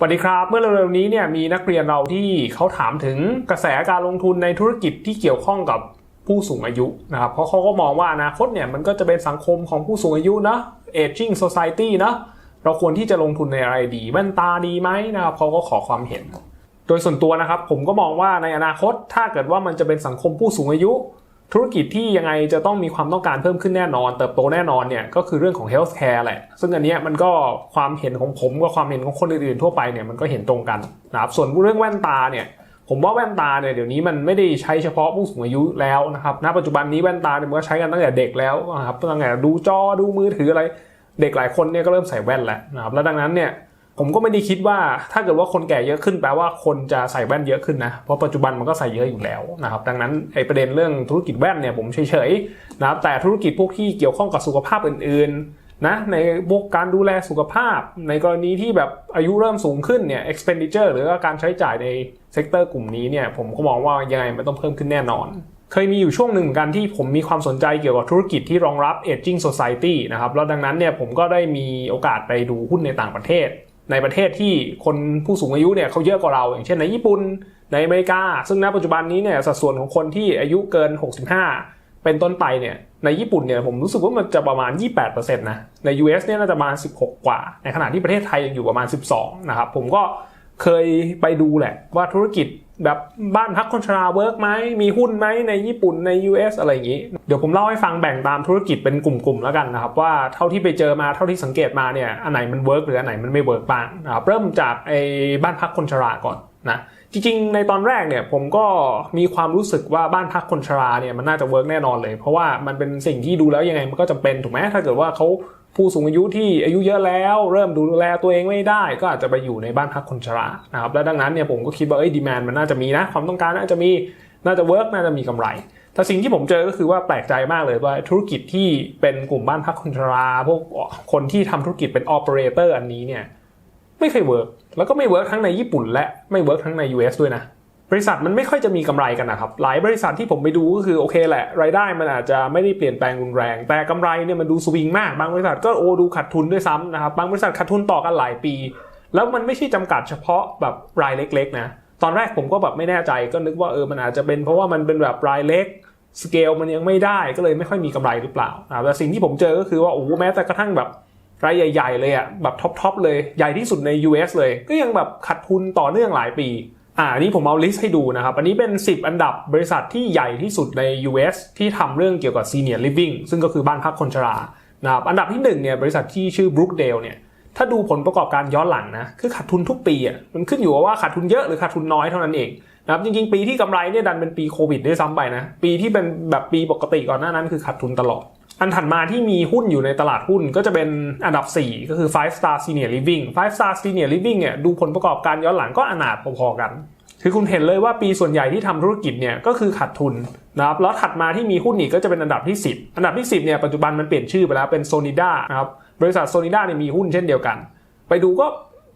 สวัสดีครับ เมื่อเร็วๆนี้เนี่ยมีนักเรียนเราที่เขาถามถึงกระแสการลงทุนในธุรกิจที่เกี่ยวข้องกับผู้สูงอายุนะครับ เพราะเขาก็มองว่าอนาคตเนี่ยมันก็จะเป็นสังคมของผู้สูงอายุนะ aging society นะ เราควรที่จะลงทุนในอะไรดีแว่นตาดีไหมนะครับเขาก็ขอความเห็น โดยส่วนตัวนะครับผมก็มองว่าในอนาคตถ้าเกิดว่ามันจะเป็นสังคมผู้สูงอายุ ธุรกิจที่ยังไงจะต้องมีความต้องการเพิ่มขึ้นแน่นอน เติบโตแน่นอนเนี่ยก็คือเรื่องของ health care แหละ ซึ่งอันนี้มันก็ความเห็นของผมกับความเห็นของคนอื่นๆทั่วไปเนี่ยมันก็เห็นตรงกันนะครับส่วนเรื่องแว่นตาเนี่ยผมว่าแว่นตาเนี่ยเดี๋ยวนี้มันไม่ได้ใช้เฉพาะผู้สูงอายุแล้วนะครับณปัจจุบันนี้แว่นตาเนี่ยมันก็ใช้กันตั้งแต่เด็กแล้วนะครับตั้งแต่ดูจอดูมือถืออะไร เด็กหลายคนเนี่ยก็เริ่มใส่แว่นแล้วนะครับแล้วดังนั้นเนี่ย ผมก็ไม่ได้คิดว่าถ้าเกิดว่าคนแก่เยอะขึ้นแปลว่าคนจะใส่แว่นเยอะขึ้นนะเพราะปัจจุบันมันก็ใส่เยอะอยู่แล้วนะครับดังนั้นไอ้ประเด็นเรื่องธุรกิจแว่นเนี่ยผมเฉยๆนะครับแต่ธุรกิจพวกที่เกี่ยวข้องกับสุขภาพอื่นๆนะในพวกการดูแลสุขภาพ ในกรณีที่แบบอายุเริ่มสูงขึ้นเนี่ย expenditure หรือว่าการใช้จ่ายในเซกเตอร์กลุ่มนี้เนี่ยผมก็มองว่ายังไงมันต้องเพิ่มขึ้นแน่นอนเคยมีอยู่ช่วงหนึ่งเหมือนกันที่ผมมีความสนใจเกี่ยวกับธุรกิจที่รองรับ aging society นะครับแล้วดังนั้นเนี่ยผมก็ได้มีโอกาสไปดูหุ้นในต่างประเทศ ในประเทศที่คนผู้สูงอายุเนี่ยเขาเยอะกว่าเรา อย่างเช่นในญี่ปุ่นในอเมริกา ซึ่งณปัจจุบันนี้เนี่ยสัดส่วนของคนที่อายุเกิน 65 เป็นต้นไปเนี่ยในญี่ปุ่นเนี่ยผมรู้สึกว่ามันจะประมาณ 28%นะใน US เนี่ยน่าจะประมาณ 16 กว่า ในขณะที่ประเทศไทยยังอยู่ประมาณ 12 นะครับผมก็เคยไปดูแหละว่าธุรกิจ แบบบ้านพักคนชราเวิร์กไหมมีหุ้นไหมในญี่ปุ่นใน US อะไรอย่างนี้ เดี๋ยวผมเล่าให้ฟังแบ่งตามธุรกิจเป็นกลุ่มๆแล้วกันนะครับ ว่าเท่าที่ไปเจอมาเท่าที่สังเกตมาเนี่ยอันไหนมันเวิร์กหรืออันไหนมันไม่เวิร์กบ้างนะครับเริ่มจากไอ้บ้านพักคนชราก่อนนะจริงๆ ในตอนแรกเนี่ยผมก็มีความรู้สึกว่าบ้านพักคนชราเนี่ยมันน่าจะเวิร์กแน่นอนเลย เพราะว่ามันเป็นสิ่งที่ดูแล้วยังไงมันก็จำเป็นถูกไหมถ้าเกิดว่าเขา ผู้สูงอายุที่อายุเยอะแล้ว เริ่มดูแลตัวเองไม่ได้ ก็อาจจะไปอยู่ในบ้านพักคนชรานะครับและดังนั้นเนี่ยผมก็คิดว่าเอ้ยดีแมนมันน่าจะมีนะ ความต้องการน่าจะมีน่าจะเวิร์กน่าจะมีกำไร แต่สิ่งที่ผมเจอก็คือว่าแปลกใจมากเลยว่าธุรกิจที่เป็นกลุ่มบ้านพักคนชราพวกคนที่ทำธุรกิจเป็นออ p e r a t o r อันนี้เนี่ยไม่เคยเวิร์กแล้วก็ไม่เวิร์กทั้งในญี่ปุ่นและไม่เวิร์กทั้งใน US ด้วยนะ บริษัทมันไม่ค่อยจะมีกำไรกันนะครับ หลายบริษัทที่ผมไปดูก็คือโอเคแหละ รายได้มันอาจจะไม่ได้เปลี่ยนแปลงรุนแรง แต่กำไรเนี่ยมันดูสวิงมากบางบริษัทก็โอ้ดูขาดทุนด้วยซ้ำนะครับบางบริษัทขาดทุนต่อกันหลายปี แล้วมันไม่ใช่จำกัดเฉพาะแบบรายเล็ก ๆ นะ ตอนแรกผมก็แบบไม่แน่ใจก็นึกว่าเออมันอาจจะเป็นเพราะว่ามันเป็นแบบรายเล็กสเกลมันยังไม่ได้ก็เลยไม่ค่อยมีกำไรหรือเปล่าแต่สิ่งที่ผมเจอก็คือว่าโอ้แม้แต่กระทั่งแบบรายใหญ่ ๆ เลยอะแบบท็อปๆเลยใหญ่ที่สุดใน US เลย ก็ยังแบบขาดทุนต่อเนื่องหลายปี อ่าอันนี้ผมเอาลิสต์ให้ดูนะครับ อันนี้เป็น 10 อันดับบริษัทที่ใหญ่ที่สุดใน US ที่ทำเรื่องเกี่ยวกับ Senior Living ซึ่งก็คือบ้านพักคนชรานะครับอันดับที่1เนี่ยบริษัทที่ชื่อ Brookdale เนี่ยถ้าดูผลประกอบการย้อนหลังนะคือขาดทุนทุกปีอะมันขึ้นอยู่กับว่าขาดทุนเยอะหรือขาดทุนน้อยเท่านั้นเองนะครับจริงๆ ปีที่กำไรเนี่ยดันเป็นปีโควิดด้วยซ้ำไปนะปีที่เป็นแบบปีปกติก่อนหน้านั้นคือขาดทุนตลอด อันถัดมาที่มีหุ้นอยู่ในตลาดหุ้นก็จะเป็นอันดับ 4 ก็คือ5 star senior living 5 star senior living เนี่ยดูผลประกอบการย้อนหลังก็อนาถพอๆกันคือคุณเห็นเลยว่าปีส่วนใหญ่ที่ทำธุรกิจเนี่ยก็คือขาดทุนนะครับแล้วถัดมาที่มีหุ้นอีกก็จะเป็นอันดับที่ 10 อันดับที่ 10เนี่ยปัจจุบันมันเปลี่ยนชื่อไปแล้วเป็นโซนิด้านะครับบริษัทโซนิด้าเนี่ยมีหุ้นเช่นเดียวกัน ไปดูก็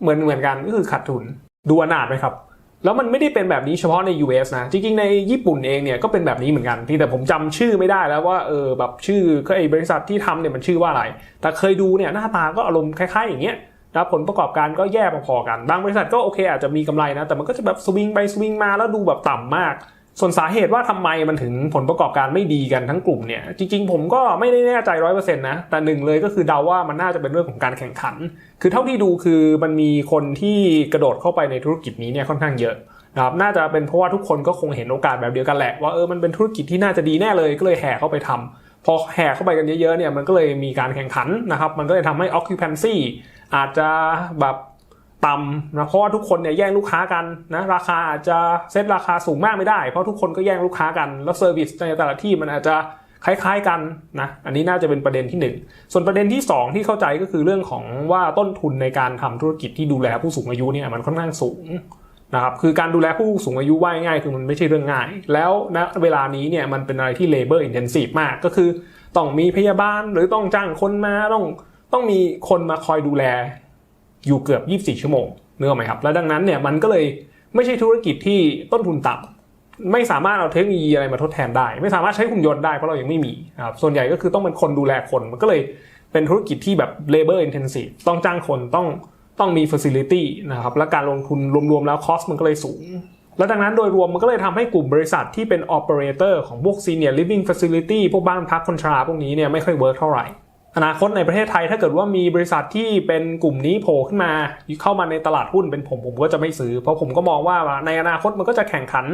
เหมือนเหมือนกันก็คือขาดทุนดูอนาถไหมครับ แล้วมันไม่ได้เป็นแบบนี้เฉพาะใน US นะ จริงๆ ในญี่ปุ่นเองเนี่ยก็เป็นแบบนี้เหมือนกันที่แต่ผมจำชื่อไม่ได้แล้วว่าเออแบบชื่อก็ไอบริษัทที่ทำเนี่ยมันชื่อว่าอะไร แต่เคยดูเนี่ยหน้าตาก็อารมณ์คล้ายๆอย่างเงี้ยนะผลประกอบการก็แย่พอๆกัน บางบริษัทก็โอเคอาจจะมีกำไรนะ แต่มันก็จะแบบสวิงไปสวิงมาแล้วดูแบบต่ำมาก ส่วนสาเหตุว่าทำไมมันถึงผลประกอบการไม่ดีกันทั้งกลุ่มเนี่ยจริงๆผมก็ไม่ได้แน่ใจร้อยเปอร์เซ็นต์นะแต่หนึ่งเลยก็คือเดาว่ามันน่าจะเป็นเรื่องของการแข่งขัน คือเท่าที่ดูคือมันมีคนที่กระโดดเข้าไปในธุรกิจนี้เนี่ยค่อนข้างเยอะนะครับน่าจะเป็นเพราะว่าทุกคนก็คงเห็นโอกาสแบบเดียวกันแหละว่าเออมันเป็นธุรกิจที่น่าจะดีแน่เลยก็เลยแห่เข้าไปทำพอแห่เข้าไปกันเยอะๆเนี่ยมันก็เลยมีการแข่งขันนะครับมันก็เลยทำให้ occupancy อาจจะแบบ ต่ำนะเพราะว่าทุกคนเนี่ยแย่งลูกค้ากันนะราคาอาจจะเซตราคาสูงมากไม่ได้ เพราะทุกคนก็แย่งลูกค้ากัน แล้วเซอร์วิสในแต่ละที่มันอาจจะคล้ายๆกันนะอันนี้น่าจะเป็นประเด็นที่ 1 ส่วนประเด็นที่ 2 ที่เข้าใจก็คือเรื่องของว่าต้นทุนในการทำธุรกิจที่ดูแลผู้สูงอายุเนี่ยมันค่อนข้างสูงนะครับคือการดูแลผู้สูงอายุว่าง่ายคือมันไม่ใช่เรื่องง่าย แล้วณเวลานี้เนี่ยมันเป็นอะไรที่ labor intensive มากก็คือ ต้องมีพยาบาลหรือต้องจ้างคนมาต้องต้องมีคนมาคอยดูแล อยู่เกือบ 24 ชั่วโมงเนื้อไหมครับ แล้วดังนั้นเนี่ยมันก็เลยไม่ใช่ธุรกิจที่ต้นทุนต่ำไม่สามารถเอาเทคโนโลยีอะไรมาทดแทนได้ ไม่สามารถใช้หุ่นยนต์ได้เพราะเรายังไม่มีครับส่วนใหญ่ก็คือต้องเป็นคนดูแลคนมันก็เลยเป็นธุรกิจที่แบบ labor intensive ต้องจ้างคนต้องต้องมี facility นะครับและการลงทุนรวมๆแล้ว cost มันก็เลยสูง และดังนั้นโดยรวมมันก็เลยทำให้กลุ่มบริษัทที่เป็น operator ของพวก senior living facility พวกบ้านพักคนชราพวกนี้เนี่ยไม่ค่อยเวิร์กเท่าไหร่ อนาคตในประเทศไทยถ้าเกิดว่ามีบริษัทที่เป็นกลุ่มนี้โผล่ขึ้นมาเข้ามาในตลาดหุ้นเป็นผมผมก็จะไม่ซื้อ เพราะผมก็มองว่าในอนาคตมันก็จะแข่งขัน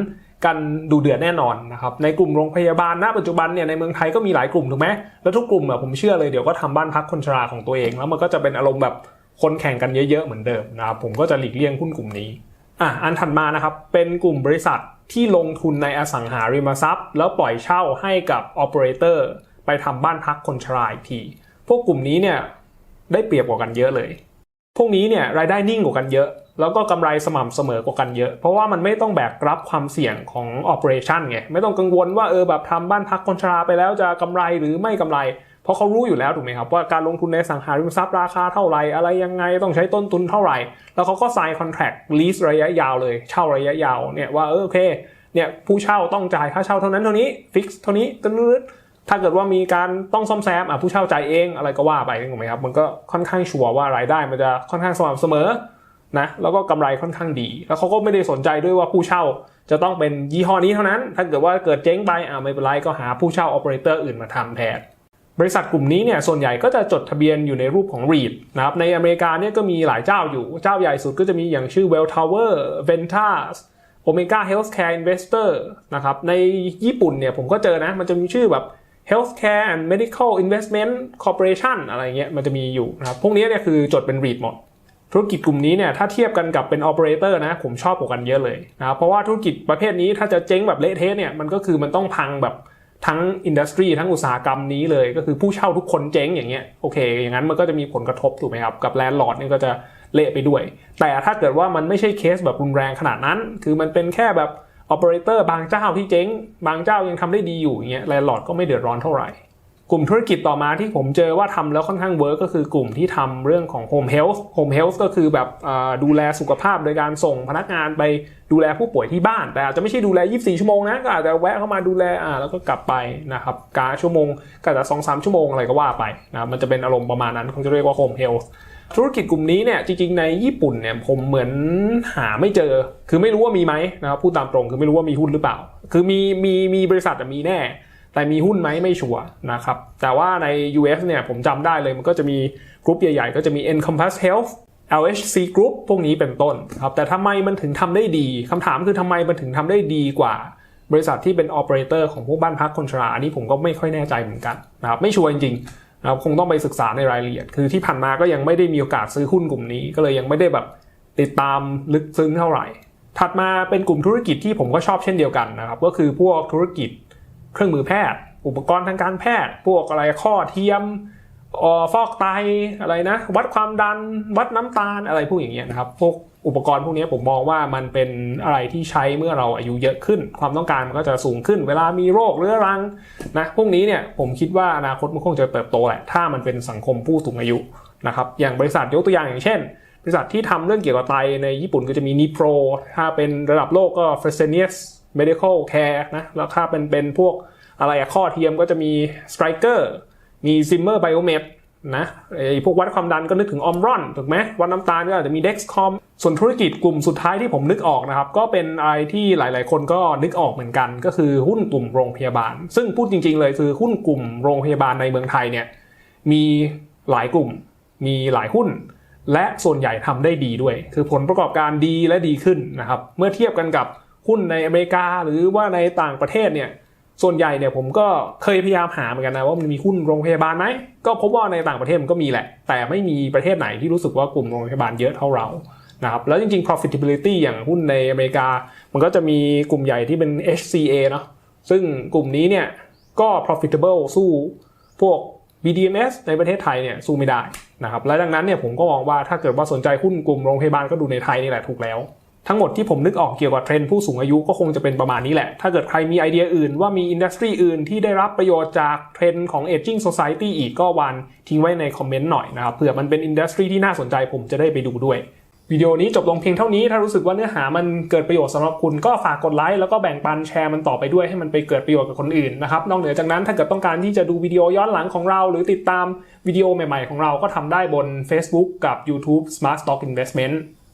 กันดูเดือดแน่นอนนะครับในกลุ่มโรงพยาบาลณปัจจุบันเนี่ยในเมืองไทยก็มีหลายกลุ่มถูกไหมแล้วทุกกลุ่มอะผมเชื่อเลยเดี๋ยวก็ทำบ้านพักคนชราของตัวเอง แล้วมันก็จะเป็นอารมณ์แบบคนแข่งกันเยอะๆเหมือนเดิมนะครับผมก็จะหลีกเลี่ยงหุ้นกลุ่มนี้อะอันถัดมานะครับเป็นกลุ่มบริษัทที่ลงทุนในอสังหาริมทรัพย์ แล้วปล่อยเช่าให้กับออเปอเรเตอร์ไปทำบ้านพักคนชราอีกที พวกกลุ่มนี้เนี่ยได้เปรียบกว่ากันเยอะเลย พวกนี้เนี่ยรายได้นิ่งกว่ากันเยอะ แล้วก็กำไรสม่ำเสมอกว่ากันเยอะ เพราะว่ามันไม่ต้องแบกรับความเสี่ยงของ operation ไงไม่ต้องกังวลว่าเออแบบทำบ้านพักคนชราไปแล้วจะกำไรหรือไม่กำไร เพราะเขารู้อยู่แล้วถูกไหมครับว่าการลงทุนในสังหาริมทรัพย์ราคาเท่าไหร่อะไรยังไงต้องใช้ต้นทุนเท่าไหร่ แล้วเขาก็ sign contract lease ระยะยาวเลยเช่าระยะยาวเนี่ยว่าเออโอเคเนี่ยผู้เช่าต้องจ่ายค่าเช่าเท่านั้นเท่านี้ fix เท่านี้ตึ๊ด ถ้าเกิดว่ามีการต้องซ่อมแซมอะผู้เช่าจ่ายเองอะไรก็ว่าไปถูกไหมครับมันก็ค่อนข้างชัวร์ว่ารายได้มันจะค่อนข้างสม่ำเสมอนะแล้วก็กำไรค่อนข้างดี แล้วเขาก็ไม่ได้สนใจด้วยว่าผู้เช่าจะต้องเป็นยี่ห้อนี้เท่านั้น ถ้าเกิดว่าเกิดเจ๊งไปอ่าไม่เป็นไรก็หาผู้เช่า operator อื่นมาทำแทนบริษัทกลุ่มนี้เนี่ยส่วนใหญ่ก็จะจดทะเบียนอยู่ในรูปของ REIT นะครับในอเมริกาเนี่ยก็มีหลายเจ้าอยู่เจ้าใหญ่สุดก็จะมีอย่างชื่อ Well Tower Ventas Omega Healthcare Investor นะครับในญี่ปุ่นเนี่ยผมก็เจอนะมันจะมีชื่อแบบ Healthcare and Medical Investment Corporation อะไรเงี้ยมันจะมีอยู่นะครับพวกนี้เนี่ยคือจดเป็น REIT หมด ธุรกิจกลุ่มนี้เนี่ยถ้าเทียบกันกับเป็น operator นะผมชอบกว่ากันเยอะเลยนะครับเพราะว่าธุรกิจประเภทนี้ถ้าจะเจ๊งแบบเละเทะเนี่ยมันก็คือมันต้องพังแบบทั้งอินดัสทรีทั้งอุตสาหกรรมนี้เลย ก็คือผู้เช่าทุกคนเจ๊งอย่างเงี้ยโอเค อย่างนั้นมันก็จะมีผลกระทบถูกไหมครับ กับแลนด์ลอร์ดนี่ก็จะเละไปด้วย แต่ถ้าเกิดว่ามันไม่ใช่เคสแบบรุนแรงขนาดนั้น คือมันเป็นแค่แบบ ออเปอเรเตอร์บางเจ้าที่เจ๊ง บางเจ้ายังทำได้ดีอยู่อย่างเงี้ยแลนด์ลอร์ดก็ไม่เดือดร้อนเท่าไหร่ กลุ่มธุรกิจต่อมาที่ผมเจอว่าทำแล้วค่อนข้างเวิร์กก็คือกลุ่มที่ทำเรื่องของ Home Health Home Health ก็คือแบบดูแลสุขภาพโดยการส่งพนักงานไปดูแลผู้ป่วยที่บ้าน แต่อาจจะไม่ใช่ดูแล 24 ชั่วโมงนะก็อาจจะแวะเข้ามาดูแลอ่าแล้วก็กลับไปนะครับกาชั่วโมงก็อาจจะสองสามชั่วโมงอะไรก็ว่าไปนะมันจะเป็นอารมณ์ประมาณนั้นคงจะเรียกว่า Home Health ธุรกิจกลุ่มนี้เนี่ยจริงๆ ในญี่ปุ่นเนี่ยผมเหมือนหาไม่เจอ คือไม่รู้ว่ามีไหมนะครับพูดตามตรงคือไม่รู้ว่ามีหุ้นหรือเปล่า คือมีมีมีบริษัทมีแน่ แต่มีหุ้นไหมไม่ชัวร์นะครับ แต่ว่าใน US เนี่ยผมจำได้เลยมันก็จะมีกรุ๊ปใหญ่ๆ ก็จะมี Encompass Health LHC Group พวกนี้เป็นต้นครับแต่ทำไมมันถึงทำได้ดีคำถามคือทำไมมันถึงทำได้ดีกว่าบริษัทที่เป็น operator ของพวกบ้านพักคนชราอันนี้ผมก็ไม่ค่อยแน่ใจเหมือนกันนะครับไม่ชัวร์จริงๆ นะครับคงต้องไปศึกษาในรายละเอียด คือที่ผ่านมาก็ยังไม่ได้มีโอกาสซื้อหุ้นกลุ่มนี้ ก็เลยยังไม่ได้แบบติดตามลึกซึ้งเท่าไหร่ ถัดมาเป็นกลุ่มธุรกิจที่ผมก็ชอบเช่นเดียวกันนะครับ ก็คือพวกธุรกิจเครื่องมือแพทย์ อุปกรณ์ทางการแพทย์ พวกอะไรข้อเทียมออฟอกไตอะไรนะ วัดความดัน วัดน้ำตาลอะไรพวกอย่างเงี้ยนะครับ พวก อุปกรณ์พวกนี้ผมมองว่ามันเป็นอะไรที่ใช้เมื่อเราอายุเยอะขึ้น ความต้องการมันก็จะสูงขึ้น เวลามีโรคเรื้อรังนะพวกนี้เนี่ยผมคิดว่าอนาคตมันคงจะเติบโตแหละถ้ามันเป็นสังคมผู้สูงอายุนะครับอย่างบริษัทยกตัวอย่างอย่างเช่น บริษัทที่ทำเรื่องเกี่ยวกับไตในญี่ปุ่นก็จะมี Nipro ถ้าเป็นระดับโลกก็ Fresenius Medical Care นะแล้วถ้าเป็นเป็นพวกอะไรอะข้อเทียมก็จะมี Striker มี Zimmer Biomet นะไอ้พวกวัดความดันก็นึกถึงออมรอนถูกไหมวัดน้ำตาลก็อาจจะมี Dexcom ส่วนธุรกิจกลุ่มสุดท้ายที่ผมนึกออกนะครับ ก็เป็นอะไรที่หลาย ๆ คนก็นึกออกเหมือนกัน ก็คือหุ้นกลุ่มโรงพยาบาล ซึ่งพูดจริง ๆ เลยคือหุ้นกลุ่มโรงพยาบาลในเมืองไทยเนี่ยมีหลายกลุ่ม มีหลายหุ้น และส่วนใหญ่ทำได้ดีด้วย คือผลประกอบการดีและดีขึ้นนะครับเมื่อเทียบกันกับหุ้นในอเมริกาหรือว่าในต่างประเทศเนี่ย ส่วนใหญ่เนี่ยผมก็เคยพยายามหาเหมือนกันนะว่ามันมีหุ้นโรงพยาบาลไหมก็พบว่าในต่างประเทศมันก็มีแหละ แต่ไม่มีประเทศไหนที่รู้สึกว่ากลุ่มโรงพยาบาลเยอะเท่าเรานะครับแล้วจริงๆ profitability อย่างหุ้นในอเมริกา มันก็จะมีกลุ่มใหญ่ที่เป็น HCA เนาะซึ่งกลุ่มนี้เนี่ยก็ profitable สู้พวก BDMs ในประเทศไทยเนี่ยสู้ไม่ได้นะครับและดังนั้นเนี่ยผมก็มองว่าถ้าเกิดว่าสนใจหุ้นกลุ่มโรงพยาบาลก็ดูในไทยนี่แหละถูกแล้ว ทั้งหมดที่ผมนึกออกเกี่ยวกับเทรนด์ผู้สูงอายุก็คงจะเป็นประมาณนี้แหละ ถ้าเกิดใครมีไอเดียอื่นว่ามีอินดัสทรีอื่นที่ได้รับประโยชน์จากเทรนด์ของ Aging Society อีกก็วันทิ้งไว้ในคอมเมนต์หน่อยนะครับเผื่อมันเป็นอินดัสทรีที่น่าสนใจผมจะได้ไปดูด้วยวิดีโอนี้จบลงเพียงเท่านี้ ถ้ารู้สึกว่าเนื้อหามันเกิดประโยชน์สำหรับคุณก็ฝากกดไลค์แล้วก็แบ่งปันแชร์มันต่อไปด้วยให้มันไปเกิดประโยชน์กับคนอื่นนะครับ นอกเหนือจากนั้นถ้าเกิดต้องการที่จะดูวิดีโอย้อนหลังของเรา หรือติดตามวิดีโอใหม่ๆของเราก็ทำได้บน Facebook กับ YouTube Smart Stock Investment